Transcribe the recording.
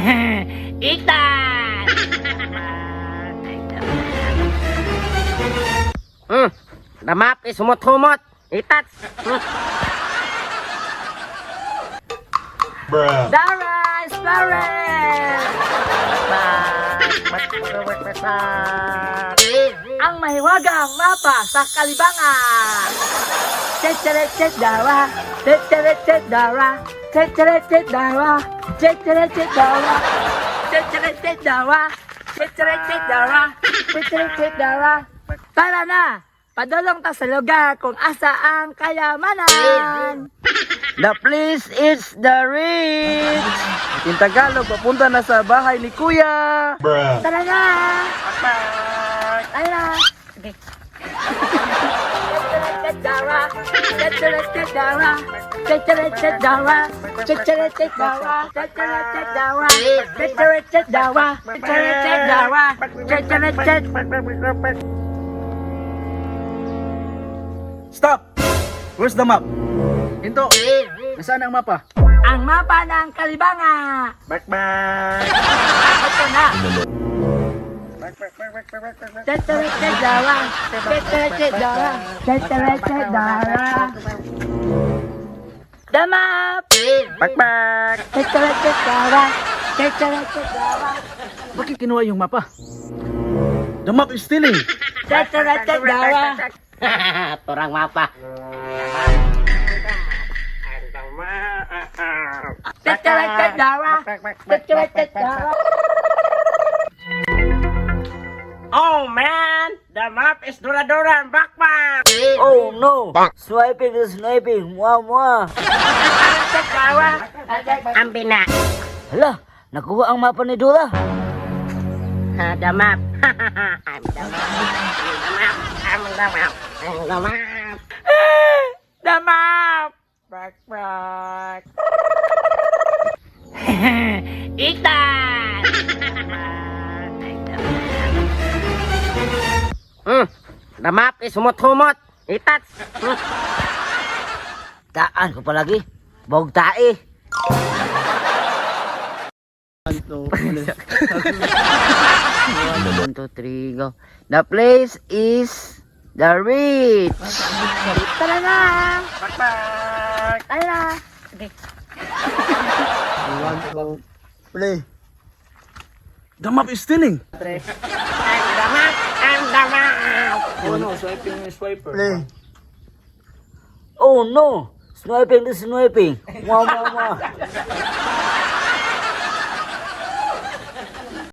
Itan! Hmm. The map is humot-humot. Itats. Hmm. Bruh. Dara! Explorer! Ang mahiwagang mapa sa Kalibangan! Dara! Dara! Dara! Dara! Dara! Tara na! Padulong ta sa lugar kung asa ang kayamanan! The place is the rich. In Tagalog, papunta na sa bahay ni Kuya. Bruh. Tara na! Tara na! Sige. Stop! Where's the map? Hinto! Nasaan ang mapa? Ang mapa ng Kalibanga! Bakbak! Ito na! Dara, Dara, Bakit kinuha yung mapa? The map is stealing! Turang mapa. Oh the map is Dura-Dura and Bakbak. Oh no! Swiping is sniping! Mwa mwa! Ang bina. Hala! Nakuha ang mapa ni Dora! Ha, the map. I'm the map. I'm the map. I'm the map. The map! Bak bak! The map is humot-humot. Itats. Hmm. Taan ko palagi! Bog tae! One, two, three, go. The place is the rich. Tara na! Tara na! Play! The map is stealing! The map. I'm the map. Play! Oh no! Sniping is sniping! Mwa mwa mwa!